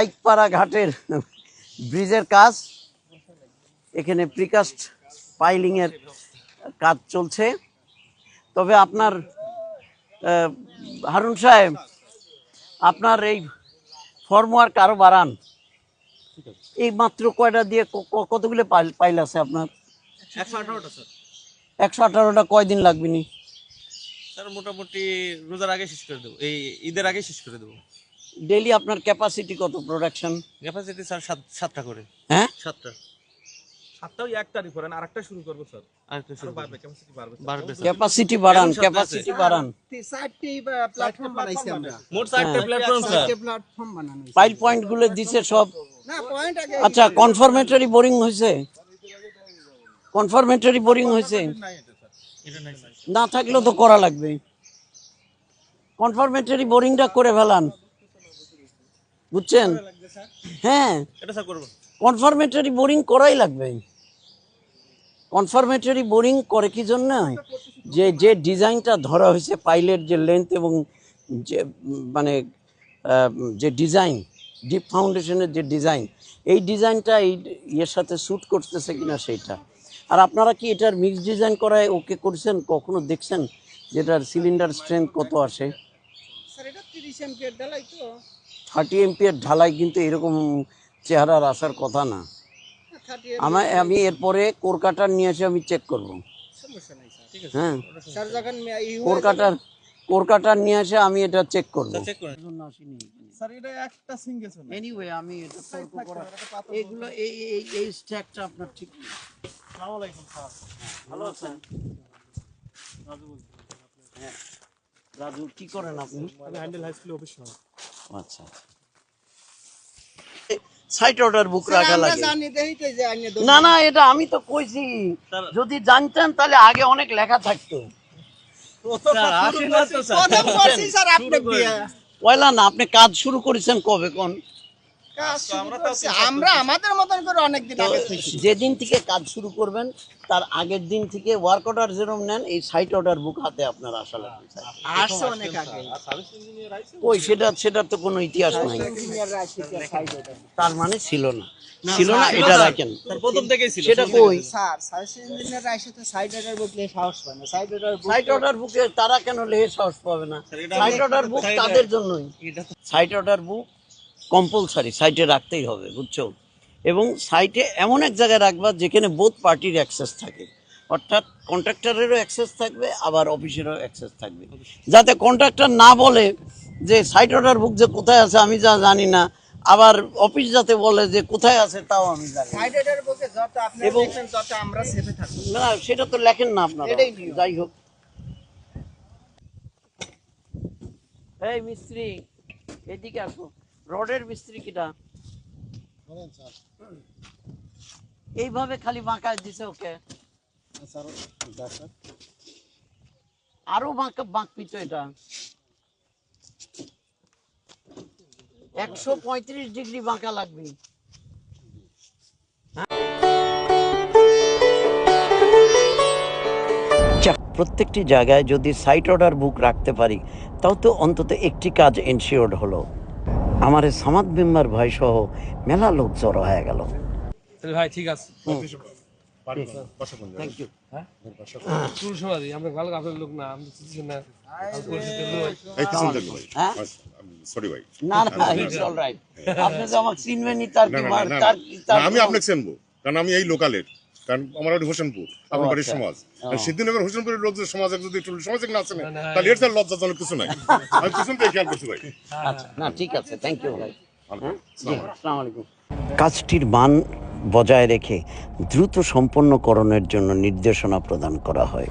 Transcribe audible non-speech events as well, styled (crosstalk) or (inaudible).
পাইকপাড়া ঘাটের ব্রিজের কাজ। এখানে প্রিকাস্ট পাইলিংয়ের কাজ চলছে। তবে আপনার হারুন সাহেব আপনার এই ফর্মওয়ার্ক আরও বাড়ান। এই মাত্র কয়টা দিয়ে কতগুলো পাইল আছে আপনার? একশো আঠারোটা স্যার। একশো আঠারোটা কয়দিন লাগবে নি? স্যার মোটামুটি রোজার আগে শেষ করে দেবো। এই ঈদের আগে শেষ করে দেবো। ডেলি আপনার ক্যাপাসিটি কত প্রোডাকশন ক্যাপাসিটি স্যার সাত সাতটা করে। হ্যাঁ? সাতটা। এক তারিখ করেন আর একটা শুরু করব স্যার। আর একটু শুরু বাড়বে ক্যাপাসিটি বাড়বে স্যার। ক্যাপাসিটি বাড়ান ক্যাপাসিটি বাড়ান। চারটি প্ল্যাটফর্ম বানাইছি আমরা। মোট চারটে প্ল্যাটফর্ম স্যার চারটি প্ল্যাটফর্ম বানানো হয়েছে। পাইল পয়েন্টগুলো দিছে সব। না পয়েন্ট আগে আচ্ছা কনফার্মেটরি বোরিং হয়েছে? কনফার্মেটরি বোরিং হয়েছে? না থাকলেও তো করা লাগবে। কনফার্মেটরি বোরিংটা করে ফেলান। বুঝছেন? হ্যাঁ। কনফার্মেটরি বোরিং করাই লাগবে। কনফার্মেটরি বোরিং করে কি জন্য? যে যে ডিজাইনটা ধরা হয়েছে পাইলের যে লেন্থ এবং যে মানে যে ডিজাইন ডিপ ফাউন্ডেশনের যে ডিজাইন এই ডিজাইনটা এই ইয়ের সাথে স্যুট করতেছে কিনা সেইটা। আর আপনারা কি এটার মিক্স ডিজাইন করায় ওকে করছেন? কখনো দেখছেন যেটার সিলিন্ডার স্ট্রেংথ কত আসে? স্যার এটা এমপিয়ার ঢালাই তো। থার্টি এমপিএর ঢালাই কিন্তু এরকম চেহারার আসার কথা না। আমার আমি এরপরে কোর কাটার নিয়ে এসে আমি চেক করব। সমস্যা নাই স্যার ঠিক আছে। হ্যাঁ। স্যার যখন মে- ই কোর হয়ে কাটার কোর কাটার নিয়ে এসে আমি এটা চেক করব। স্যার এটা একটা সিঙ্গেল এনিওয়ে আমি এটা তর্ক করা এগুলো এই এই এই স্ট্যাকটা আপনার ঠিক নেই। আসসালামু আলাইকুম স্যার। ভালো আছেন? হ্যাঁ। রাজু কি করেন আপনি? আমি হ্যান্ডেল হাই স্কুলে অফিস আচ্ছা সাইট অর্ডার বুক রাখা লাগে। না না এটা আমি তো কইছি। যদি জানতেন তাহলে আগে অনেক লেখা থাকতো। না আপনি দিয়ে পয়লা না আপনি কাজ শুরু করেছেন কবে কোন। আমরা আমাদের মতন করে অনেক দিন আগে যেদিন থেকে কাজ শুরু করবেন তার আগের দিন থেকে ওয়ার্ক অর্ডার যেরকম নেন এই সাইট অর্ডার বুক হাতে আপনার আসা লাগবে। আসছে অনেক আগে ওই সেটা সেটার তো কোনো ইতিহাস নাই। সাইড তার মানে ছিল না। ছিল না এটা রাখেন। প্রথম থেকেই ছিল সেটা কই? স্যার সাইড ইঞ্জিনিয়াররা আসে তো সাইড অর্ডার বুকলে সাহস পায় না। Side order book site order বুকে তারা কেন লেহে সাহস পাবে না? সাইট অর্ডার বুক তাদের জন্যই। সাইট অর্ডার বুক কম্পালসারি সাইটে রাখতেই হবে বুঝছ? এবং সাইটে এমন এক জায়গায় রাখবা যেখানে বোথ পার্টির অ্যাক্সেস থাকে। অর্থাৎ কন্ট্রাক্টরেরও অ্যাক্সেস থাকবে আবার অফিসেরও অ্যাক্সেস থাকবে। যাতে কন্ট্রাক্টর না বলে যে সাইট অর্ডার বুক যে কোথায় আছে আমি যা জানি না। আবার অফিস যাতে বলে যে কোথায় আছে তাও আমি জানি এবং- না সেটা তো লেখেন না আপনারা। যাই হোক। এই মিস্ত্রি এদিকে আসো। রডের মিস্ত্রি কিটা এইভাবে খালি বাঁকা দিছে ওকে? আরও বাঁকা বাঁকবি তো এটা। একশো পঁয়ত্রিশ ডিগ্রি বাঁকা লাগবে। আচ্ছা প্রত্যেকটি জায়গায় যদি সাইট অর্ডার বুক রাখতে পারি তাও তো অন্তত একটি কাজ এনশিওর্ড হলো। আমার এই সামাদ বিম্বার ভয় সহ মেলা লোক জড়ো হয়ে গেল। তাহলে ভাই ঠিক আছে। ভাই। ভাই। আমি আপনাকে চিনবো কারণ আমি এই লোকালের কারণ আমার বাড়ি হোসেনপুর আপনার বাড়ির আচ্ছা। সমাজ। সিদ্ধিনগর হোসেনপুরের লোকদের সমাজে যদি একটু সমাজে না আসে না না, না, তাহলে এর তার লজ্জাজনক কিছু নাই। (laughs) আমি কিছু খেয়াল করছি ভাই আচ্ছা না ঠিক আছে থ্যাংক ইউ ভাই। কাজটির মান বজায় রেখে দ্রুত সম্পন্নকরণের জন্য নির্দেশনা প্রদান করা হয়।